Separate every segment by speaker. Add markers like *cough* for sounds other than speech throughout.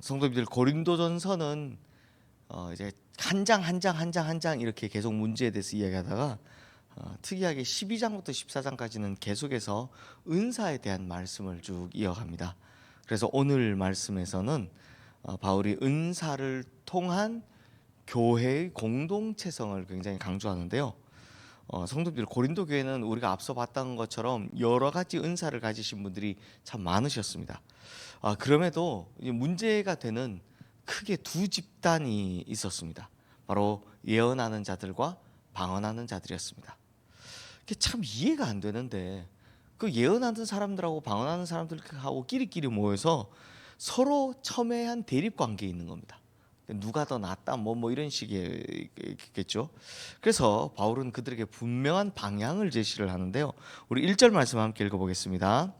Speaker 1: 성도님들 고린도전서는 어 이제 한 장 한 장 한 장 한 장 이렇게 계속 문제에 대해서 이야기하다가 어 특이하게 12장부터 14장까지는 계속해서 은사에 대한 말씀을 쭉 이어갑니다. 그래서 오늘 말씀에서는 어 바울이 은사를 통한 교회의 공동체성을 굉장히 강조하는데요. 어, 성도들 고린도 교회는 우리가 앞서 봤던 것처럼 여러 가지 은사를 가지신 분들이 참 많으셨습니다. 아, 그럼에도 문제가 되는 크게 두 집단이 있었습니다. 바로 예언하는 자들과 방언하는 자들이었습니다. 그게 참 이해가 안 되는데 그 예언하는 사람들하고 방언하는 사람들하고 끼리끼리 모여서 서로 첨예한 대립 관계에 있는 겁니다. 누가 더 낫다 뭐뭐 이런 식이겠죠. 그래서 바울은 그들에게 분명한 방향을 제시를 하는데요. 우리 1절 말씀 함께 읽어 보겠습니다.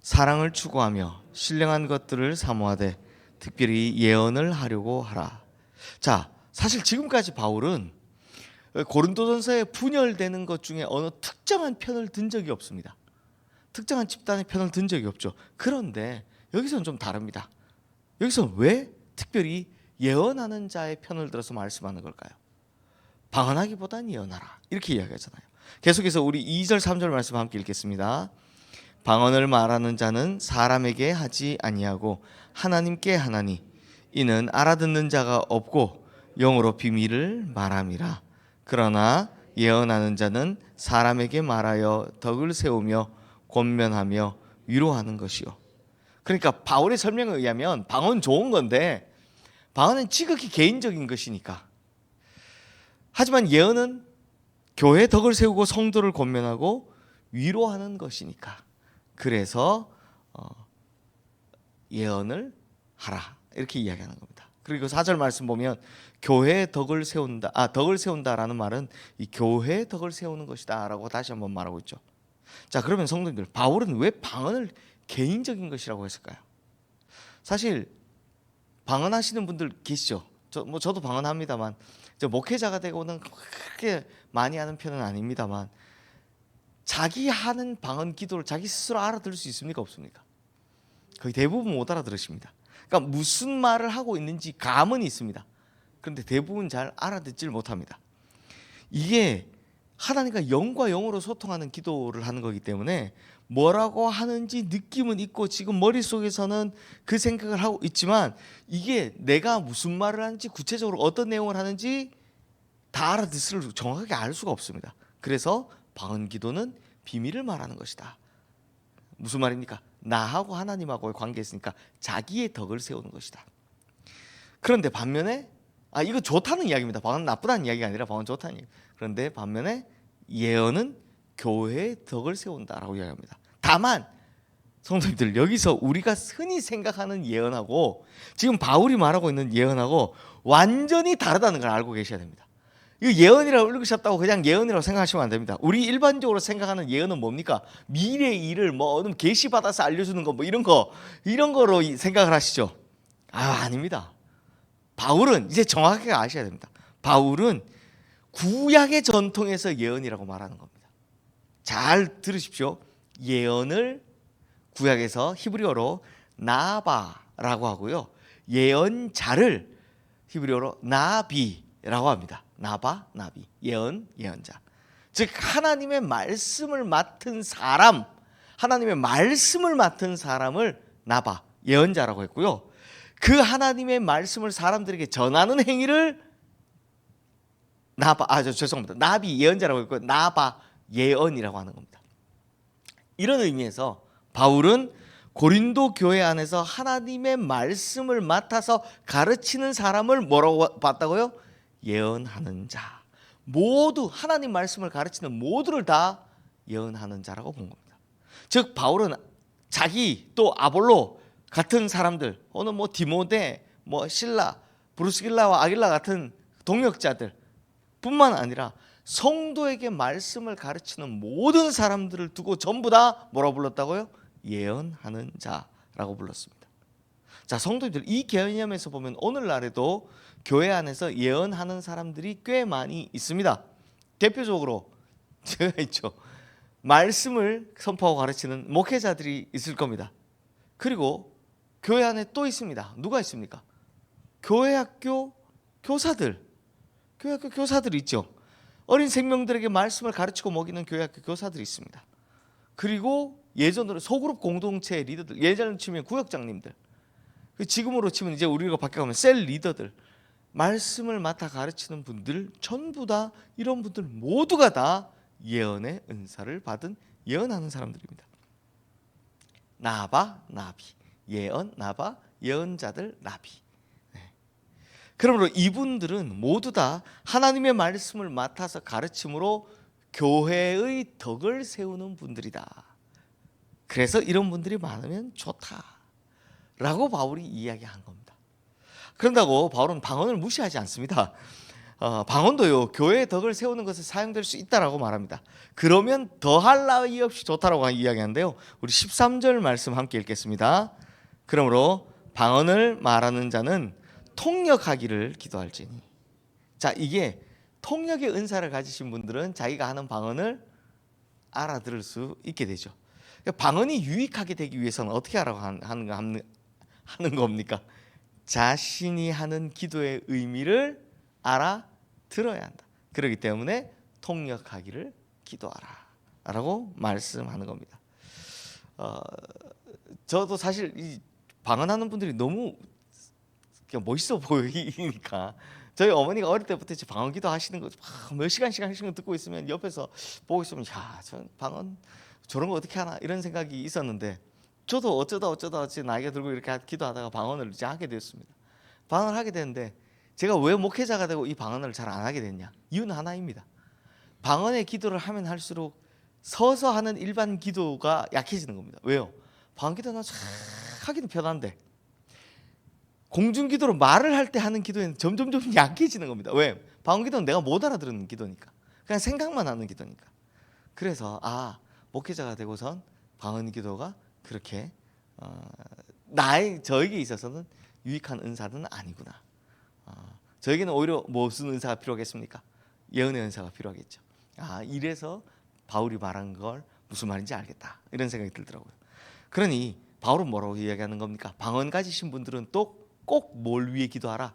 Speaker 1: 사랑을 추구하며 신령한 것들을 사모하되 특별히 예언을 하려고 하라. 자, 사실 지금까지 바울은 고린도전서에 분열되는 것 중에 어느 특정한 편을 든 적이 없습니다. 특정한 집단의 편을 든 적이 없죠. 그런데 여기서는 좀 다릅니다. 여기서 왜 특별히 예언하는 자의 편을 들어서 말씀하는 걸까요? 방언하기보다는 예언하라. 이렇게 이야기하잖아요. 계속해서 우리 2절 3절 말씀 함께 읽겠습니다. 방언을 말하는 자는 사람에게 하지 아니하고 하나님께 하나니 이는 알아듣는 자가 없고 영으로 비밀을 말함이라. 그러나 예언하는 자는 사람에게 말하여 덕을 세우며 권면하며 위로하는 것이요. 그러니까 바울의 설명에 의하면 방언 좋은 건데 방언은 지극히 개인적인 것이니까. 하지만 예언은 교회 덕을 세우고 성도를 권면하고 위로하는 것이니까. 그래서 어, 예언을 하라 이렇게 이야기하는 겁니다. 그리고 4절 말씀 보면 교회 덕을 세운다. 아 덕을 세운다라는 말은 이 교회 덕을 세우는 것이다라고 다시 한번 말하고 있죠. 자 그러면 성도님들 바울은 왜 방언을 개인적인 것이라고 했을까요? 사실 방언하시는 분들 계시죠. 저 뭐 저도 방언합니다만 저 목회자가 되고는 그렇게 많이 하는 편은 아닙니다만 자기 하는 방언 기도를 자기 스스로 알아들을 수 있습니까 없습니까? 거의 대부분 못 알아들으십니다. 그러니까 무슨 말을 하고 있는지 감은 있습니다. 그런데 대부분 잘 알아듣질 못합니다. 이게 하나님과 영과 영으로 소통하는 기도를 하는 거기 때문에 뭐라고 하는지 느낌은 있고 지금 머릿속에서는 그 생각을 하고 있지만 이게 내가 무슨 말을 하는지 구체적으로 어떤 내용을 하는지 다 알아듣을 정확하게 알 수가 없습니다. 그래서 방언 기도는 비밀을 말하는 것이다. 무슨 말입니까? 나하고 하나님하고의 관계에 있으니까 자기의 덕을 세우는 것이다. 그런데 반면에 아 이거 좋다는 이야기입니다. 방언 나쁘다는 이야기가 아니라 방언 좋다는 이야기. 그런데 반면에 예언은 교회의 덕을 세운다라고 이야기합니다. 다만 성도님들 여기서 우리가 흔히 생각하는 예언하고 지금 바울이 말하고 있는 예언하고 완전히 다르다는 걸 알고 계셔야 됩니다. 이거 예언이라고 읽으셨다고 그냥 예언이라고 생각하시면 안 됩니다. 우리 일반적으로 생각하는 예언은 뭡니까? 미래 일을 뭐 어느 계시 받아서 알려주는 거 뭐 이런 거 이런 거로 생각을 하시죠. 아 아닙니다. 바울은 이제 정확하게 아셔야 됩니다. 바울은 구약의 전통에서 예언이라고 말하는 겁니다. 잘 들으십시오. 예언을 구약에서 히브리어로 나바라고 하고요. 예언자를 히브리어로 나비라고 합니다. 나바, 나비, 예언, 예언자. 즉 하나님의 말씀을 맡은 사람, 하나님의 말씀을 맡은 사람을 나바, 예언자라고 했고요. 그 하나님의 말씀을 사람들에게 전하는 행위를 나바, 아, 저 죄송합니다. 나비 예언자라고 했고 나바 예언이라고 하는 겁니다. 이런 의미에서 바울은 고린도 교회 안에서 하나님의 말씀을 맡아서 가르치는 사람을 뭐라고 봤다고요? 예언하는 자. 모두 하나님 말씀을 가르치는 모두를 다 예언하는 자라고 본 겁니다. 즉 바울은 자기 또 아볼로 같은 사람들, 어느 뭐 디모데, 뭐 실라, 브루스길라와 아길라 같은 동역자들 뿐만 아니라 성도에게 말씀을 가르치는 모든 사람들을 두고 전부 다 뭐라 불렀다고요? 예언하는 자라고 불렀습니다. 자, 성도님들 이 개념에서 보면 오늘날에도 교회 안에서 예언하는 사람들이 꽤 많이 있습니다. 대표적으로 *laughs* 제가 있죠. 말씀을 선포하고 가르치는 목회자들이 있을 겁니다. 그리고 교회 안에 또 있습니다. 누가 있습니까? 교회 학교 교사들. 교회 학교 교사들 있죠. 어린 생명들에게 말씀을 가르치고 먹이는 교회 학교 교사들이 있습니다. 그리고 예전으로 소그룹 공동체 리더들, 예전으로 치면 구역장님들, 그 지금으로 치면 이제 우리가 바뀌어가면 셀 리더들, 말씀을 맡아 가르치는 분들 전부 다 이런 분들 모두가 다 예언의 은사를 받은 예언하는 사람들입니다. 나바 나비 예언 나바 예언자들 나비. 네. 그러므로 이분들은 모두 다 하나님의 말씀을 맡아서 가르침으로 교회의 덕을 세우는 분들이다. 그래서 이런 분들이 많으면 좋다 라고 바울이 이야기한 겁니다. 그런다고 바울은 방언을 무시하지 않습니다. 어, 방언도요 교회의 덕을 세우는 것에 사용될 수 있다라고 말합니다. 그러면 더할 나위 없이 좋다라고 이야기하는데요. 우리 13절 말씀 함께 읽겠습니다. 그러므로 방언을 말하는 자는 통역하기를 기도할지니. 자 이게 통역의 은사를 가지신 분들은 자기가 하는 방언을 알아들을 수 있게 되죠. 그러니까 방언이 유익하게 되기 위해서는 어떻게 하라고 하는, 하는, 겁니까? 자신이 하는 기도의 의미를 알아들어야 한다. 그렇기 때문에 통역하기를 기도하라 라고 말씀하는 겁니다. 어, 저도 사실 이 방언하는 분들이 너무 그냥 멋있어 보이니까 저희 어머니가 어릴 때부터 이제 방언기도 하시는 거몇 시간씩 하시는 거 듣고 있으면 옆에서 보고 있으면 야저 방언 저런 거 어떻게 하나 이런 생각이 있었는데 저도 어쩌다 어쩌다 제 나이가 들고 이렇게 기도하다가 방언을 이제 하게 되었습니다. 방언을 하게 되는데 제가 왜 목회자가 되고 이 방언을 잘 안 하게 됐냐? 이유는 하나입니다. 방언의 기도를 하면 할수록 서서 하는 일반 기도가 약해지는 겁니다. 왜요? 방언 기도는 참 하기는 편한데 공중 기도로 말을 할 때 하는 기도에는 점점 점 약해지는 겁니다. 왜? 방언 기도는 내가 못 알아들은 기도니까. 그냥 생각만 하는 기도니까. 그래서 아 목회자가 되고선 방언 기도가 그렇게 어, 나의 저에게 있어서는 유익한 은사는 아니구나. 어, 저에게는 오히려 무슨 은사가 필요하겠습니까? 예언의 은사가 필요하겠죠. 아 이래서 바울이 말한 걸 무슨 말인지 알겠다 이런 생각이 들더라고요. 그러니 바울은 뭐라고 이야기하는 겁니까? 방언 가지신 분들은 또 꼭 뭘 위해 기도하라?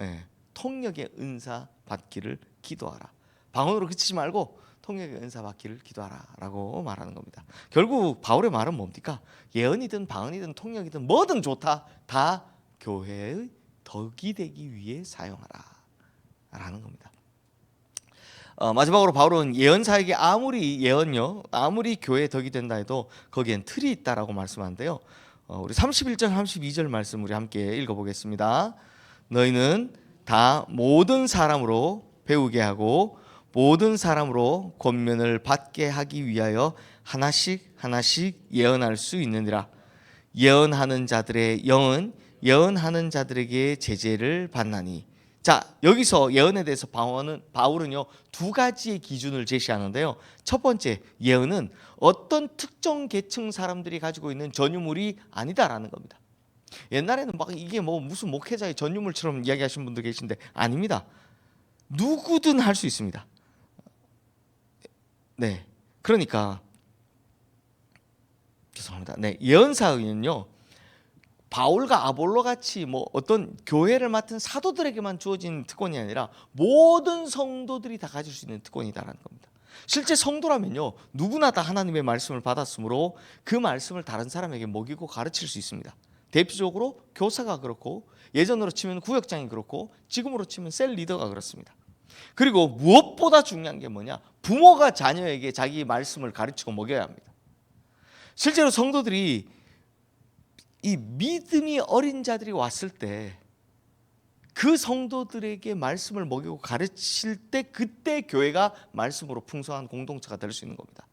Speaker 1: 예, 통역의 은사 받기를 기도하라. 방언으로 그치지 말고 통역의 은사 받기를 기도하라라고 말하는 겁니다. 결국 바울의 말은 뭡니까? 예언이든 방언이든 통역이든 뭐든 좋다. 다 교회의 덕이 되기 위해 사용하라라는 겁니다. 어, 마지막으로 바울은 예언사에게 아무리 예언요 아무리 교회 덕이 된다 해도 거기엔 틀이 있다라고 말씀하는데요. 어, 우리 31절 32절 말씀 우리 함께 읽어보겠습니다. 너희는 다 모든 사람으로 배우게 하고 모든 사람으로 권면을 받게 하기 위하여 하나씩 하나씩 예언할 수 있느니라. 예언하는 자들의 영은 예언하는 자들에게 제재를 받나니. 자 여기서 예언에 대해서 바울은 바울은요 두 가지의 기준을 제시하는데요. 첫 번째 예언은 어떤 특정 계층 사람들이 가지고 있는 전유물이 아니다라는 겁니다. 옛날에는 막 이게 뭐 무슨 목회자의 전유물처럼 이야기하신 분도 계신데 아닙니다. 누구든 할 수 있습니다. 네, 그러니까 죄송합니다. 네, 예언사의는요. 바울과 아볼로 같이 뭐 어떤 교회를 맡은 사도들에게만 주어진 특권이 아니라 모든 성도들이 다 가질 수 있는 특권이다라는 겁니다. 실제 성도라면요 누구나 다 하나님의 말씀을 받았으므로 그 말씀을 다른 사람에게 먹이고 가르칠 수 있습니다. 대표적으로 교사가 그렇고 예전으로 치면 구역장이 그렇고 지금으로 치면 셀 리더가 그렇습니다. 그리고 무엇보다 중요한 게 뭐냐? 부모가 자녀에게 자기 말씀을 가르치고 먹여야 합니다. 실제로 성도들이 이 믿음이 어린 자들이 왔을 때 그 성도들에게 말씀을 먹이고 가르칠 때 그때 교회가 말씀으로 풍성한 공동체가 될 수 있는 겁니다.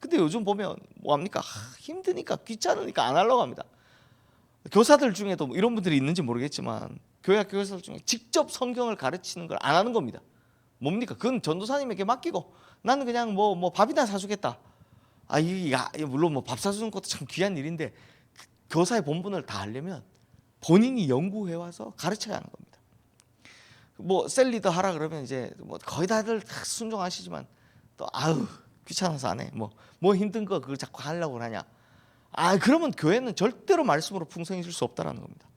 Speaker 1: 근데 요즘 보면 뭐 합니까? 아, 힘드니까 귀찮으니까 안 하려고 합니다. 교사들 중에도 뭐 이런 분들이 있는지 모르겠지만 교회 교사들 중에 직접 성경을 가르치는 걸 안 하는 겁니다. 뭡니까? 그건 전도사님에게 맡기고 나는 그냥 뭐뭐 밥이나 사주겠다. 아 이게 야, 물론 뭐 밥 사주는 것도 참 귀한 일인데 교사의 본분을 다 하려면 본인이 연구해 와서 가르쳐야 하는 겁니다. 뭐 셀리더 하라 그러면 이제 뭐 거의 다들 다 순종하시지만 또 아우 귀찮아서 안 해. 뭐뭐 힘든 거 그걸 자꾸 하려고 하냐. 아 그러면 교회는 절대로 말씀으로 풍성해질 수 없다라는 겁니다.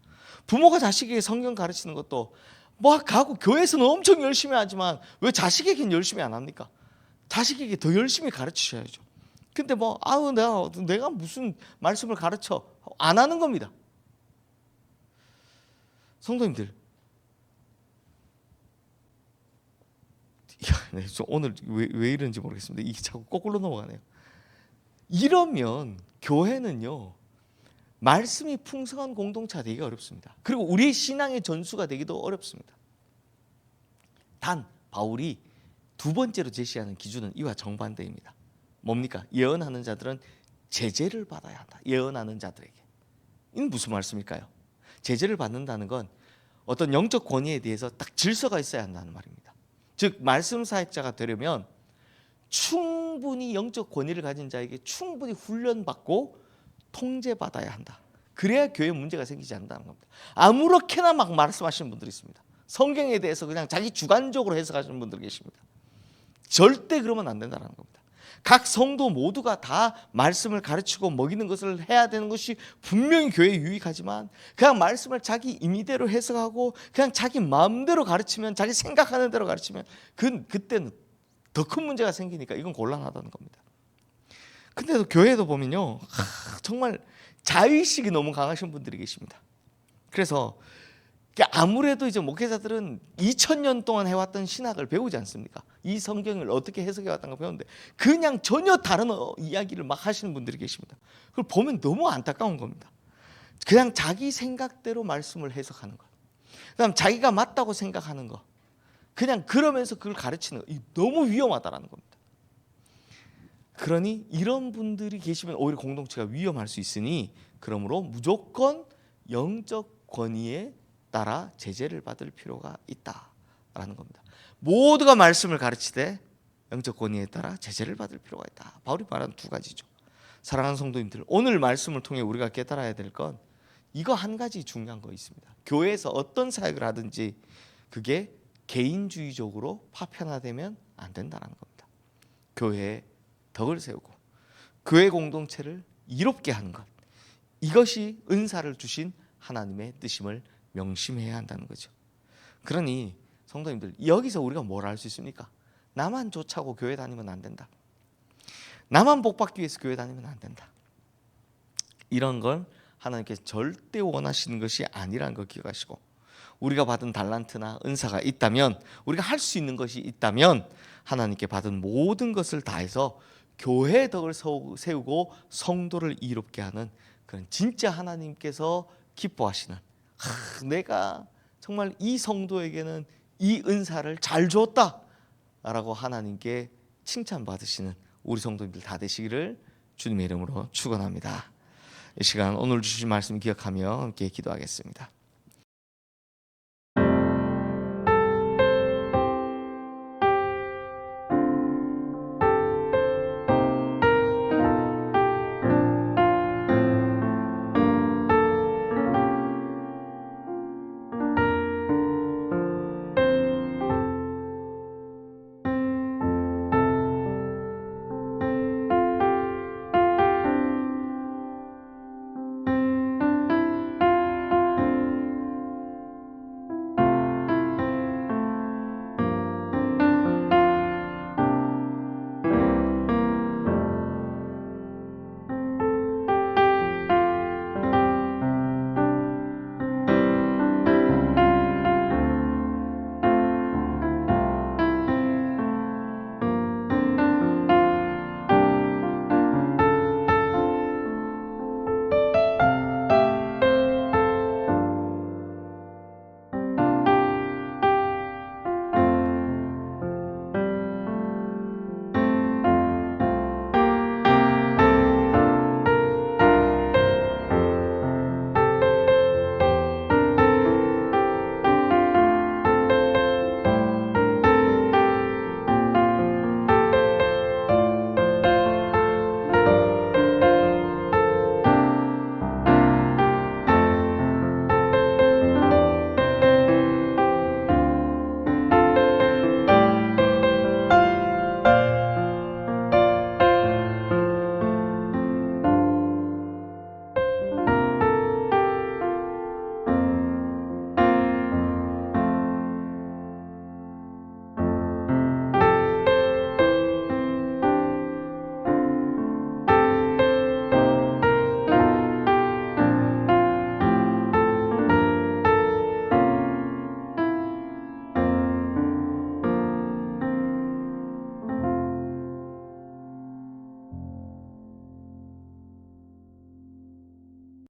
Speaker 1: 부모가 자식에게 성경 가르치는 것도 뭐 가고 교회에서는 엄청 열심히 하지만 왜 자식에게는 열심히 안 합니까? 자식에게 더 열심히 가르치셔야죠. 근데 뭐 아우 내가 내가 무슨 말씀을 가르쳐 안 하는 겁니다. 성도님들, 야, 네, 저 오늘 왜, 왜 이런지 모르겠습니다. 이게 자꾸 거꾸로 넘어가네요. 이러면 교회는요 말씀이 풍성한 공동체가 되기가 어렵습니다. 그리고 우리의 신앙의 전수가 되기도 어렵습니다. 단 바울이 두 번째로 제시하는 기준은 이와 정반대입니다. 뭡니까? 예언하는 자들은 제재를 받아야 한다. 예언하는 자들에게. 이는 무슨 말씀일까요? 제재를 받는다는 건 어떤 영적 권위에 대해서 딱 질서가 있어야 한다는 말입니다. 즉 말씀 사역자가 되려면 충분히 영적 권위를 가진 자에게 충분히 훈련받고 통제받아야 한다. 그래야 교회 문제가 생기지 않는다는 겁니다. 아무렇게나 막 말씀하시는 분들이 있습니다. 성경에 대해서 그냥 자기 주관적으로 해석하시는 분들 계십니다. 절대 그러면 안 된다는 겁니다. 각 성도 모두가 다 말씀을 가르치고 먹이는 것을 해야 되는 것이 분명히 교회에 유익하지만 그냥 말씀을 자기 임의대로 해석하고 그냥 자기 마음대로 가르치면 자기 생각하는 대로 가르치면 그 그때는 더 큰 문제가 생기니까 이건 곤란하다는 겁니다. 근데도 교회도 보면요 하, 정말 자의식이 너무 강하신 분들이 계십니다. 그래서 아무래도 이제 목회자들은 2000년 동안 해왔던 신학을 배우지 않습니까? 이 성경을 어떻게 해석해 왔다는 걸 배우는데 그냥 전혀 다른 어- 이야기를 막 하시는 분들이 계십니다. 그걸 보면 너무 안타까운 겁니다. 그냥 자기 생각대로 말씀을 해석하는 것. 그다음 자기가 맞다고 생각하는 것. 그냥 그러면서 그걸 가르치는 것. 이 너무 위험하다라는 겁니다. 그러니 이런 분들이 계시면 오히려 공동체가 위험할 수 있으니 그러므로 무조건 영적 권위에 따라 제재를 받을 필요가 있다 라는 겁니다. 모두가 말씀을 가르치되 영적 권위에 따라 제재를 받을 필요가 있다. 바울이 말하는 두 가지죠. 사랑하는 성도님들, 오늘 말씀을 통해 우리가 깨달아야 될 건 이거 한 가지 중요한 거 있습니다. 교회에서 어떤 사역을 하든지 그게 개인주의적으로 파편화되면 안 된다는 겁니다. 교회에 덕을 세우고 교회 공동체를 이롭게 하는 것 이것이 은사를 주신 하나님의 뜻임을 명심해야 한다는 거죠. 그러니 성도님들 여기서 우리가 뭘 알 수 있습니까? 나만 좋차고 교회 다니면 안 된다. 나만 복 받기 위해서 교회 다니면 안 된다. 이런 걸 하나님께서 절대 원하시는 것이 아니라는 걸 기억하시고 우리가 받은 달란트나 은사가 있다면 우리가 할 수 있는 것이 있다면 하나님께 받은 모든 것을 다해서 교회의 덕을 세우- 세우고 성도를 이롭게 하는 그런 진짜 하나님께서 기뻐하시는 하, 내가 정말 이 성도에게는 이 은사를 잘 주었다라고 하나님께 칭찬 받으시는 우리 성도님들 다 되시기를 주님의 이름으로 축원합니다. 이 시간 오늘 주신 말씀 기억하며 함께 기도하겠습니다.